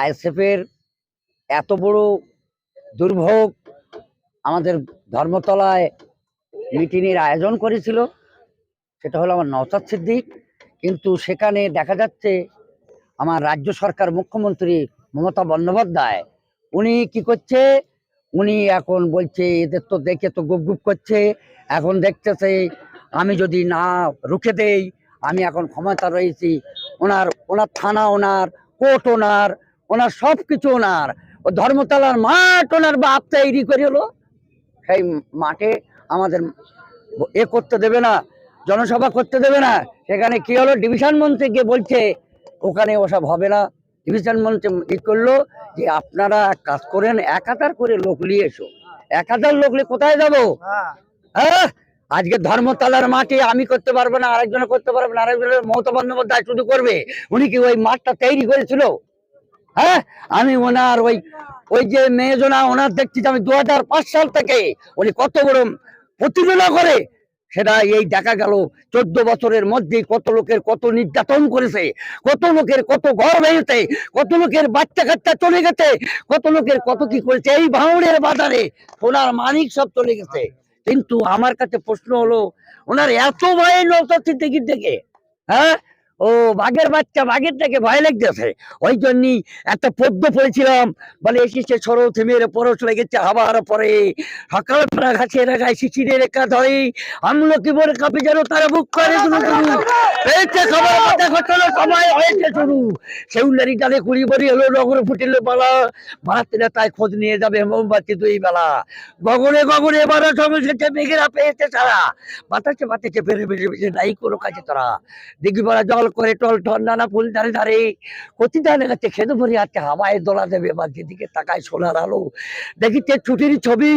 আইএসএফের এত বড় দুর্ভোগ আমাদের ধর্মতলায় মিটিংয়ের আয়োজন করেছিল, সেটা হলো আমার নওসাদ সিদ্দিক। কিন্তু সেখানে দেখা যাচ্ছে আমার রাজ্য সরকার মুখ্যমন্ত্রী মমতা বন্দ্যোপাধ্যায়, উনি কি করছে? উনি এখন বলছে, এদের তো দেখে তো গুপ গুপ করছে। এখন দেখতেছে আমি যদি না রুখে দেই, আমি এখন ক্ষমতা রয়েছি। ওনার ওনার থানা ওনার, কোর্ট ওনার ওনার সব কিছু ওনার। ও ধর্মতলার মাঠ ওনার বাপ তৈরি করে হলো। সেই মাঠে আমাদের এ করতে দেবে না জনসভা করতে দেবে না। সেখানে কি হলো? ডিভিশন মন্ত্রী গিয়ে বলছে ওখানে ওসব হবে না। ডিভিশন মন্ত্রী ই করল যে আপনারা এক কাজ করেন এক হাজার করে লোক নিয়ে এসো। এক হাজার লোক নিয়ে কোথায় যাব? হ্যাঁ। আজকে ধর্মতলার মাঠে আমি করতে পারব না আরেকজনে করতে পারবে না আরেকজনের মমতা বন্দ্যোপাধ্যায় শুধু করবে। উনি কি ওই মাঠটা তৈরি করেছিল? হ্যাঁ? আমি ওনার ওই ওই যে মেয়েজনা ওনার দেখছি যে আমি দু হাজার পাঁচ সাল থেকে উনি কত বড় প্রতিযোগিতা করে, সেটা এই দেখা গেল চোদ্দ বছরের মধ্যে কত লোকের কত নির্যাতন করেছে, কত লোকের কত ঘর ভেঙেছে, কত লোকের বাচ্চা কাচ্চা চলে গেছে, কত লোকের কত কি করেছে, এই ভাঙড়ের বাজারে সোনার মানিক সব চলে গেছে। কিন্তু আমার কাছে প্রশ্ন হলো, ওনার এত ভয় সিদ্দিকির থেকে হ্যাঁ? ও বাঘের বাচ্চা বাঘের থেকে ভয় লাগতেছে। ওই জন্যই একটা পদ্ম পড়েছিলাম। বলে এসেছে সরো থেমের পরশ লেগেছে আবার পরে। সকাল পাড়া ঘাসে রাখায় শিশিরে রেখা ধরে। আমলো কি বলে কাপে যেন তারা বুক করে শুরু হলো তাই খোঁজ নিয়ে যাবে মোমবাতি দুই বেলা। গগনে এবার ফেরে ফেরে ফেরে কোনো জল করে টল টল নানা ফুল ধারে ধারে। কতি ধারে কাছে খেতে ভরে আছে হাওয়ায় দোলা দেবে বা যেদিকে তাকায় সোনার আলো। দেখিতে ছুটির ছবি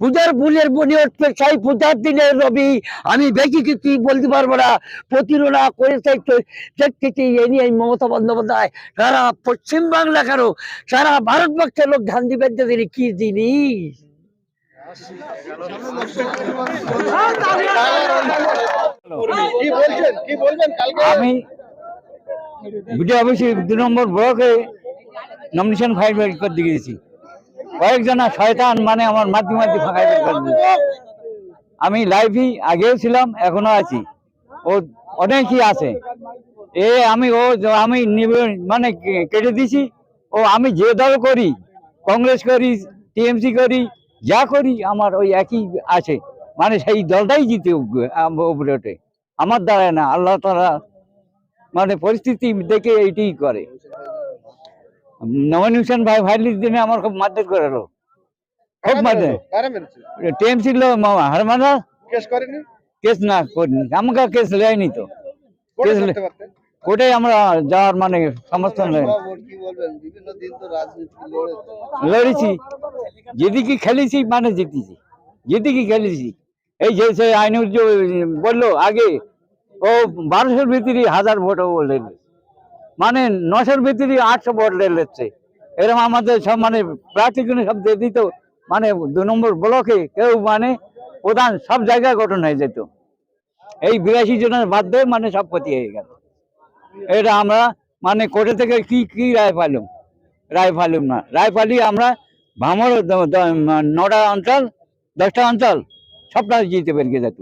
পূজার ফুলের বনে উঠবে সেই পূজার দিনের রবি। আমি বেশি কিছু বলতে পারব না প্রতিরোধা করেছে দেখতেছি এ নিয়ে এই মমতা বন্দ্যোপাধ্যায়। সারা পশ্চিম বাংলা কেন? সারা ভারতবর্ষের লোক ধান দিবেন যে কি জিনিস? কি বলছেন? কি বলবেন? কালকে আমি বিডিও অফিসে দু নম্বর ব্লকে নমিনেশন ফাইল ফাইল করতে গিয়েছি কয়েকজনা শয়তান মানে আমার মাধ্যমে মাধ্যমে ফাঁকা করে। আমি লাইভই আগেও ছিলাম এখনও আছি। ও অনেকই আছে। এ আমি, ও আমি মানে কেটে দিছি ও আমি যে দল করি, কংগ্রেস করি, টিএমসি করি, যা করি, আমার ওই একই আছে। মানে সেই দলটাই জিতে উপরে ওঠে। আমার দ্বারায় না, আল্লাহ তারা মানে পরিস্থিতি দেখে এইটি করে। নমিনেশন ভাই ভাইলির দিনে আমার খুব মারধর করালো। খুব কারা মারধর। টেম ছিল হারমানা। কেস করেনি? কেস না করিনি। আমাকে কেস লেয়নি তো। কেস করতে পারতেন? কোর্টে আমরা যাওয়ার মানে সমর্থন নেই কি বলবেন? বিভিন্ন দিন তো রাজনীতি লড়েছে। লড়েছি। যেদিকে খেলেছি মানে জিতেছি। যেদিকে খেলেছি। এই যে সে আইনুর যে বলল আগে ও বারোশোর ভিতরে হাজার ভোট ও লেল মানে নশোর ভিতরে আটশো ভোট লেলেছে এরকম আমাদের সব মানে প্রার্থীগুলো সব দিয়ে দিত। মানে দু নম্বর ব্লকে কেউ মানে প্রধান সব জায়গায় গঠন হয়ে যেত। এই বিরাশি জনের বাদ দিয়ে মানে সব ক্ষতি হয়ে গেল। এটা আমরা মানে কোর্টে থেকে কি কি রায় পাইলাম রায় পাইলাম না। রায় পালি আমরা ভামর নটা অঞ্চল, দশটা অঞ্চল, সবটা জিতে পেরে যেত।